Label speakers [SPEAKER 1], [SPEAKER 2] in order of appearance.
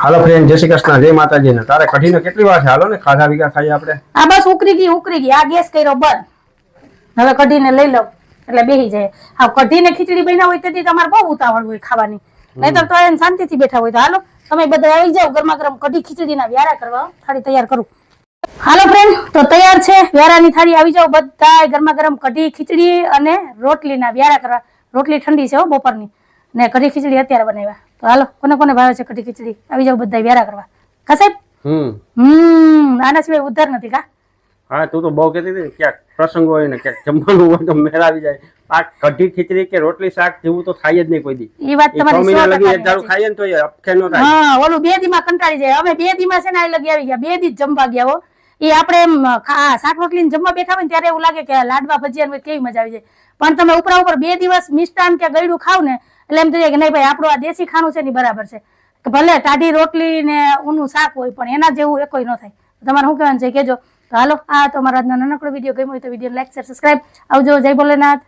[SPEAKER 1] હાલો friend જય શ્રી કૃષ્ણ, જય માતાજી ને તારે કઢીને કેટલી વાર છે? હાલો ને, ખાધા ભીગા ખાઈએ આપણે.
[SPEAKER 2] આ બસ ઉકરી ગઈ ઉકરી ગઈ. આ ગેસ કર્યો બંધ. હવે કઢીને લઈ લો એટલે બેહી જાય. હા કઢીને ખીચડી બન્યા હોય તેથી તમારે બહુ ઉતાવળ હોય ખાવાની. નહીતર તો એને શાંતિથી બેઠા હોય તો હાલો, તમે બધા આવી જાઓ ગરમા ગરમ કઢી ખીચડીના વ્યારા કરવા. થાળી તૈયાર કરું. હાલો ફ્રેન્ડ તો તૈયાર છે. વ્યારાની થાળી આવી જાઓ બધા ગરમા ગરમ કઢી ખીચડી અને રોટલીના વ્યારા કરવા. રોટલી ઠંડી છે હો બપોરની. ને કઢી ખીચડી અત્યારે બનાવ્યા. તો હાલો કોને કોને ભાવે છે કઢી ખીચડી? આવી જાવ બધા વ્યારા કરવા. કા સાહેબ?
[SPEAKER 1] હમ.
[SPEAKER 2] હમ આના સિવાય ઉધાર નથી કા?
[SPEAKER 1] હા તું તો બહુ કહેતી હતી ક્યાંક પ્રસંગ હોય ને ક્યાંક જમવાનું હોય તો મેળ આવી જાય. આ કઢી ખીચડી કે રોટલી શાક જેવું તો થાય જ નહીં કોઈ દી.
[SPEAKER 2] ઈ વાત તમારી સો
[SPEAKER 1] લગી એક દારૂ ખાઈએ ને તો એ અપખે નો થાય.
[SPEAKER 2] હા ઓલું બે દી માં કંટાળી જાય. અમે બે દી માં છે ને આ લગી આવી ગયા. બે દી જમવા ગયા હો. એ આપણે એમ શાક રોટલી જમવા બેઠા હોય ને ત્યારે એવું લાગે કે લાડવા ભજીયા કેવી મજા આવી જાય. પણ તમે ઉપરા ઉપર બે દિવસ મિષ્ટાન કે ગળ્યું ખાવ ને એટલે એમ થઈ કે નહીં ભાઈ, આપણું આ દેશી ખાણું છે ને બરાબર છે. ભલે ટાઢી રોટલી ને ઊનું શાક હોય, પણ એના જેવું એકોય ન થાય. તમારે શું કહેવાનું છે? કેજો તો હાલો, આ તો આજનો નાનકડો વીડિયો ગમ્યો હોય તો વીડિયો લાઈક શેર સબસ્ક્રાઇબ આવજો, જય ભોલેનાથ.